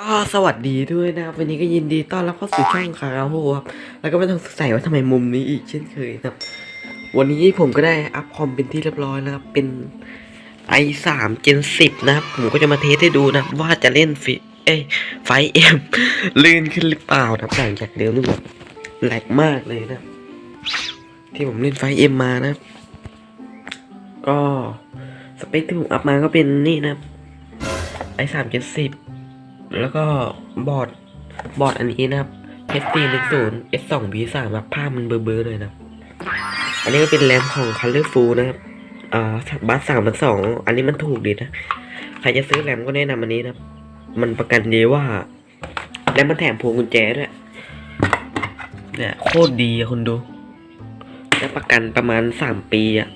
ก็สวัสดีด้วยนะครับวันนี้ก็ยินดีต้อนรับเข้าสู่ช่องคาราโฮครับแล้วก็ไม่ต้องสงสัยว่าทำไมมุมนี้อีกเช่นเคยนะครับ วันนี้ผมก็ได้อัพคอมเป็นที่เรียบร้อยนะครับ เป็น i3 Gen 10 นะครับ ผมก็จะมาเทสให้ดูนะว่าจะเล่นฟิเอ้ไฟเอ็มลื่นขึ้นหรือเปล่านะหลังจากเดิมนี่แบบแหลกมากเลยนะ ที่ผมเล่นไฟเอ็มมานะ ก็สเปคที่ผมอัพมาก็เป็นนี่นะ i3 Gen 10 แล้วก็บอร์ดบอร์ดอันนี้นะครับ HT 1 0 S 2 B 3แบบภาพมันเบลอๆเลยนะ อันนี้ก็เป็นแรมของ Colorful นะครับอ่าบัสสามพันสองอันนี้มันถูกดีนะ ใครจะซื้อแรมก็แนะนำอันนี้นะมันประกันดีว่า แล้วมันแถมพวงกุญแจด้วยเนี่ยโคตรดีอะคุณดู แล้วประกันประมาณสามปีอะ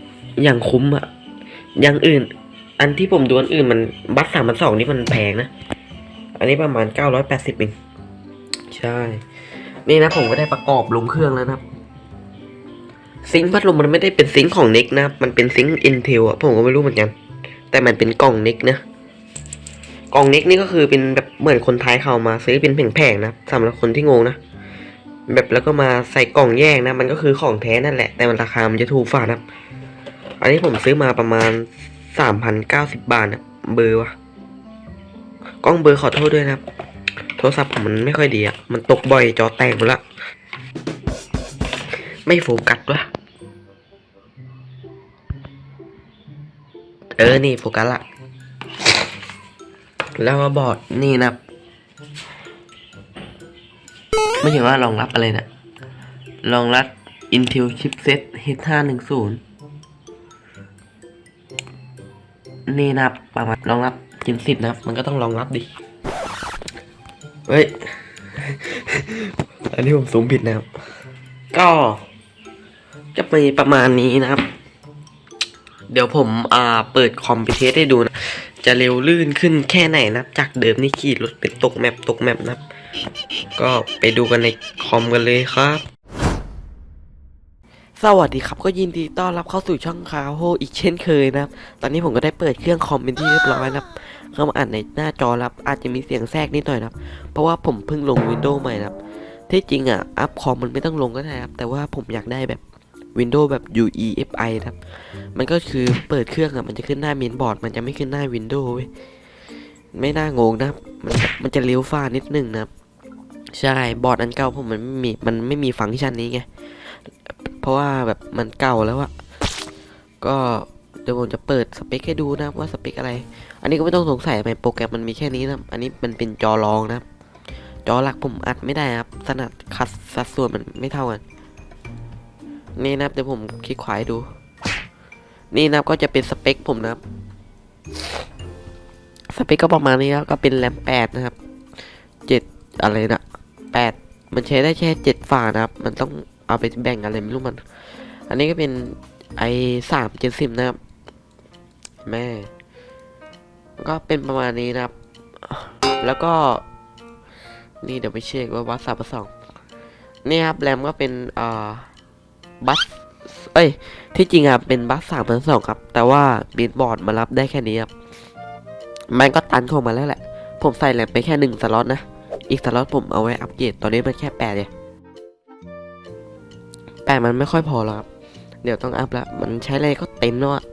อย่างคุ้มอะอย่างอื่น อันที่ผมดูอันอื่นมันบัสสามพันสองนี่มันแพงนะ อันนี้ประมาณเก้าร้อยแปดสิบเองใช่ นี่นะผมก็ได้ประกอบลงเครื่องแล้วนะครับ ซิงค์พัดลมมันไม่ได้เป็นซิงค์ของนิกนะ มันเป็นซิงค์ Intel อะผมก็ไม่รู้เหมือนกัน แต่มันเป็นกล่องนิกนะ กล่องนิกนี่ก็คือเป็นแบบเหมือนคนไทยเขามาซื้อเป็นแผงๆนะสำหรับคนที่งงนะ แบบแล้วก็มาใส่กล่องแยกนะ มันก็คือของแท้นั่นแหละ แต่มันราคา มันจะถูกฝ่านะอันนี้ผมซื้อมาประมาณสามพันเก้าสิบบาทนะเบอร์วะ กล้องเบอร์ขอโทษด้วยนะครับ โทรศัพท์ผมมันไม่ค่อยดีอะมันตกบ่อยจอแตกหมดละ ไม่โฟกัสวะเออ นี่โฟกัสละ แล้วมาบอร์ดนี่นะไม่ใช่ว่ารองรับอะไรนะรองรับ Intel chipset H510 นี่นะครับประมาณรองรับ Gen 10นะครับ มันก็ต้องรองรับดิ เฮ้ย อันนี้ผมสูงผิดนะครับ ก็จะมีประมาณนี้นะครับ เดี๋ยวผมอ่าเปิดคอมพิวเทสให้ดูนะ จะเร็วลื่นขึ้นแค่ไหนนะครับ จากเดิมนี่ขี่รถเป็นตกแมปตกแมปนะครับ ก็ไปดูกันในคอมกันเลยครับสวัสดีครับก็ยินดีต้อนรับเข้าสู่ช่องคาโฮอีกเช่นเคยนะครับ ตอนนี้ผมก็ได้เปิดเครื่องคอมเป็นที่เรียบร้อยนะครับ เข้ามาอ่านในหน้าจอแล้วอาจจะมีเสียงแทรกนิดหน่อยนะครับ เพราะว่าผมเพิ่งลง Windows ใหม่นะครับ ที่จริงอะ อัพคอมมันไม่ต้องลงก็ได้ครับ แต่ว่าผมอยากได้แบบ Windows แบบ UEFI นะครับ มันก็คือเปิดเครื่องอะ มันจะขึ้นหน้าเมนบอร์ด มันจะไม่ขึ้นหน้า Windows เว้ย ไม่น่างงนะ มันมันจะเลี้ยวฟ้านิดนึงนะครับ ใช่ บอร์ดอันเก่าผมมันไม่มี มันไม่มีฟังก์ชันนี้ไง เพราะว่าแบบมันเก่าแล้วอะก็ เดี๋ยวผมจะเปิดสเปคให้ดูนะว่าสเปคอะไร อันนี้ก็ไม่ต้องสงสัยไปโปรแกรมมันมีแค่นี้นะอันนี้มันเป็นจอรองนะจอหลักผมอัดไม่ได้ครับขนาดคัดสัดส่วนมันไม่เท่ากัน นี่นับเดี๋ยวผมคลิกขวาให้ดู นี่นับก็จะเป็นสเปคผมนะครับสเปคก็ประมาณนี้ครับก็เป็นแรมแปดนะครับเจ็ดอะไรนะแปดมันใช้ได้แค่เจ็ดฝานะครับ มันต้องเอาไปแบ่งอะไรไม่รู้มัน อันนี้ก็เป็นไอสามเจ็ดสิบนะครับ แม่ ก็เป็นประมาณนี้นะครับ แล้วก็ นี่เดี๋ยวไปเช็คว่าวัดสามสองนี่ครับแรมก็เป็นอ่าบัสเอ้ยที่จริงอะเป็นบัสสามพันสองครับ แต่ว่าบีทบอร์ดมารับได้แค่นี้ครับมันก็ตันเข้ามาแล้วแหละ ผมใส่แรมไปแค่หนึ่งสล็อตนะอีกสล็อตผมเอาไว้อัปเกรดตอนนี้มันแค่แปดเลยแปดมันไม่ค่อยพอแล้วครับ เดี๋ยวต้องอัพละ มันใช้อะไรก็เต็มแล้วอะ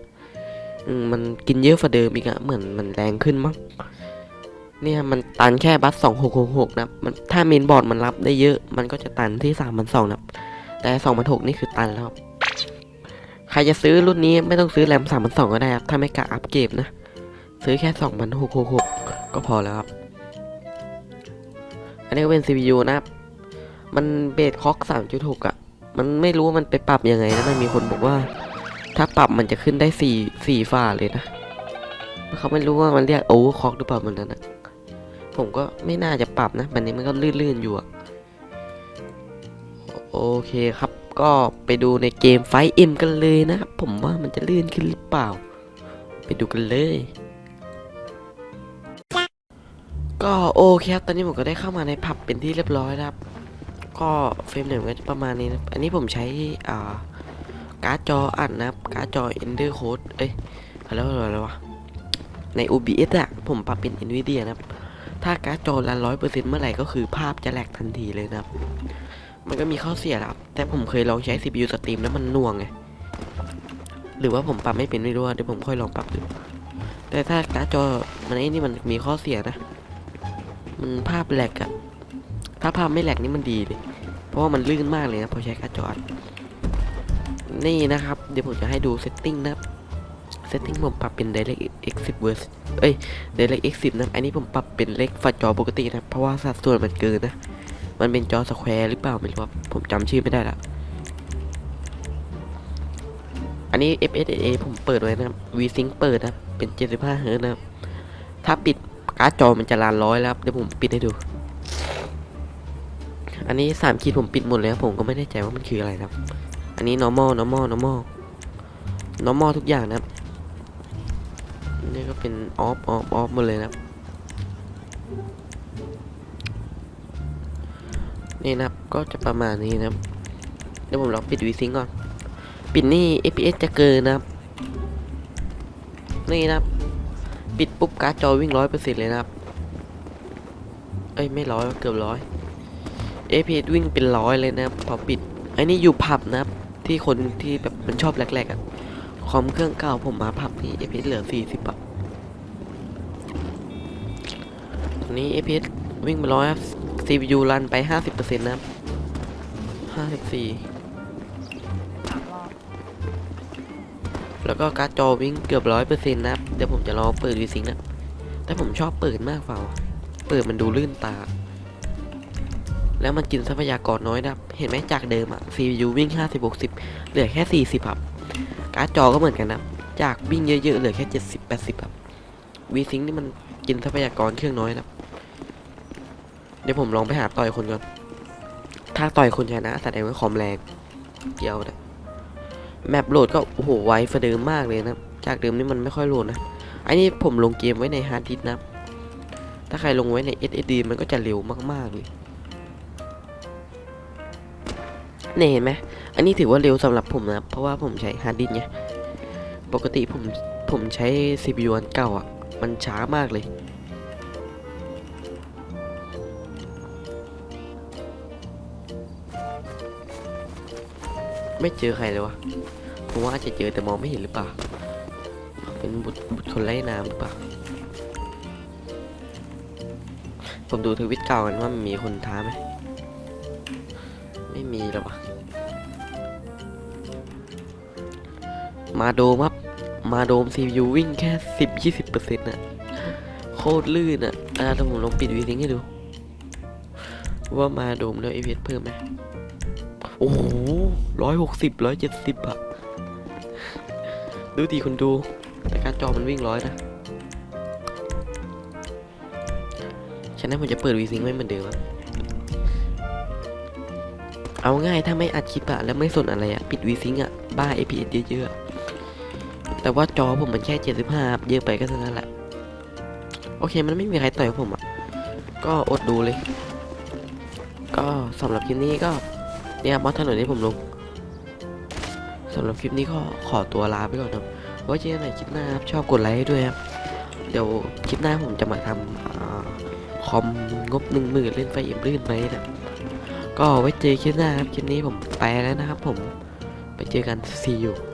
มันกินเยอะกว่าเดิมอีกอะเหมือนมันแรงขึ้นมั้งเนี่ยมันตันแค่บัสสองหกหกหกนะมันถ้าเมนบอร์ดมันรับได้เยอะ มันก็จะตันที่สามพันสองนะแต่สองพันหกนี่คือตันแล้วครับใครจะซื้อรุ่นนี้ไม่ต้องซื้อแรมสามพันสองก็ได้ครับถ้าไม่กะอัพเกรดนะ ซื้อแค่สองพันหกหกหกก็พอแล้วครับ อันนี้ก็เป็น CPU นะครับ มันเบสคอกสามจุดหกอะมันไม่รู้ว่ามันไปปรับยังไงนะมันมีคนบอกว่า ถ้าปรับมันจะขึ้นได้สี่สี่ฝ่าเลยนะเขาไม่รู้ว่ามันเรียกโอเวอร์คอกหรือเปล่ามันนั้นนะผมก็ไม่น่าจะปรับนะมันนี้มันก็ลื่นๆอยู่อะโอเคครับ ก็ไปดูในเกมไฟเอ็มกันเลยนะครับ ผมว่ามันจะลื่นขึ้นหรือเปล่า ไปดูกันเลย ก็โอเคครับ ตอนนี้ผมก็ได้เข้ามาในผับเป็นที่เรียบร้อยแล้วครับก็เฟรมเนี่ยก็จะประมาณนี้นะอันนี้ผมใช้อ่า การ์ดจออัดนะครับการ์ดจอ Ender Code เอ้ยเขาเรียกว่าอะไรวะใน OBS อะผมปรับเป็น NVIDIA นะครับ ถ้าการ์ดจอรันร้อยเปอร์เซ็นต์เมื่อไหร่ก็คือภาพจะแหลกทันทีเลยนะครับ มันก็มีข้อเสียแหละครับ แต่ผมเคยลองใช้ CPU สตรีมแล้วมันน่วงไง หรือว่าผมปรับไม่เป็นไม่รู้เดี๋ยวผมค่อยลองปรับดู แต่ถ้าการ์ดจอมันไอ้นี่มันมีข้อเสียนะ มันภาพแหลกอะถ้าภาพไม่แหลกนี่มันดีเลย เพราะว่ามันลื่นมากเลยนะพอใช้การ์ดจอ นี่นะครับ เดี๋ยวผมจะให้ดูเซตติ้งนะครับเซตติ้งผมปรับเป็น DirectX 10เวอร์สเอ้ย DirectX 10นะ อันนี้ผมปรับเป็นเล็กฝัดจอปกตินะ เพราะว่าสัดส่วนมันเกินนะ มันเป็นจอสแควร์หรือเปล่าไม่รู้ครับผมจำชื่อไม่ได้ละ อันนี้ FSA ผมเปิดไว้นะ VSync เปิดนะ เป็น 75เฮิร์ตนะ ถ้าปิดการ์ดจอมันจะลานร้อยแล้วเดี๋ยวผมปิดให้ดู อันนี้3ขีดผมปิดหมดเลยครับผมก็ไม่แน่ใจว่ามันคืออะไรนะครับ นนี้ normal normal normal normal ทุกอย่างนะครับ นี่ก็เป็น off off off หมดเลยนะครับ นี่นะครับ ก็จะประมาณนี้นะครับ เดี๋ยวผมลองปิด VSync ก่อน ปิดนี่ FPS จะเกินนะครับ นี่นะครับ ปิดปุ๊บการ์ดจอวิ่งร้อยเปอร์เซ็นต์เลยนะครับ เอ้ย ไม่ร้อยเกือบร้อย FPS วิ่งเป็นร้อยเลยนะครับ พอปิดไอันนี้อยู่ผับนะครับ ที่คนที่แบบมันชอบแรกๆอะคอมเครื่องเก่าผมมาผับนี่ FPS เหลือสี่สิบอะตอนนี้ FPS วิ่งไปร้อยครับ CPU รันไปห้าสิบเปอร์เซ็นะครับห้าสิบสี่แล้วก็การ์ดจอวิ่งเกือบร้อยเปอร์เซ็นต์นะครับ เดี๋ยวผมจะลองเปิดวีซิงนะ แต่ผมชอบเปิดมากเปล่า เปิดมันดูลื่นตา แล้วมันกินทรัพยากรน้อยนะครับ เห็นไหมจากเดิมอะ CPU วิ่ง 50 60 เหลือแค่ 40 ครับ การ์ดจอก็เหมือนกันนะ จากวิ่งเยอะๆ เหลือแค่ 70 80 ครับวีซิงนี่มันกินทรัพยากรเครื่องน้อยนะเดี๋ยวผมลองไปหาต่อยคนก่อน ถ้าต่อยคนชนะแสดงว่าคอมแรง เกี่ยวนะแมปโหลดก็โอ้โหไวฟเดิมมากเลยนะ จากเดิมนี่มันไม่ค่อยโหลดนะ อันนี้ผมลงเกมไว้ในฮาร์ดดิสก์นะ ถ้าใครลงไว้ใน SSD มันก็จะเร็วมากๆเลย เนี่ยเห็นไหมอันนี้ถือว่าเร็วสำหรับผมนะเพราะว่าผมใช้ฮาร์ดดิสก์ไงปกติผมผมใช้ CPU อันเก่าอะ มันช้ามากเลยไม่เจอใครเลยวะ ผมว่าอาจจะเจอแต่มองไม่เห็นหรือเปล่า เป็นบุตรบุตรคนไล่น้ำหรือเปล่า ผมดูทวิตเก่ากันว่ามีคนท้าไหม ไม่มีหรอวะมาโดมครับมาโดม CPU วิ่งแค่สิบยี่สิบเปอร์เซ็นต์น่ะ โคตรลื่นอะอ่าถ้าผมลองปิดวีซิงให้ดู ว่ามาโดมแล้วเอฟเพิ่มไหมโอ้โหร้อยหกสิบร้อยเจ็ดสิบอะดูดีคนดู แต่การจอมันวิ่งร้อยนะฉะนั้นผมจะเปิดวีซิงไว้เหมือนเดิมอะ เอาง่ายถ้าไม่อัดคลิปอะแล้วไม่สนอะไรอะปิดวีซิงอะบ้า APS เยอะๆอะแต่ว่าจอผมมันแค่ 75 เยอะไปก็เท่านั้นแหละ โอเคมันไม่มีใครต่อยผมอะก็อดดูเลย ก็สำหรับคลิปนี้ก็เนี่ยมอสถนนที่ผมลงสำหรับคลิปนี้ก็ขอตัวลาไปก่อนครับไว้เจอกันใหม่คลิปหน้าครับชอบกดไลค์ให้ด้วยครับ เดี๋ยวคลิปหน้าผมจะมาทำอคอมงบหนึ่งหมื่นเล่นไฟเอ็มลื่นไหมนะ ก็ไว้เจอคลิปหน้าครับ คลิปนี้ผมไปแล้วนะครับผม ไปเจอกันซีอยู่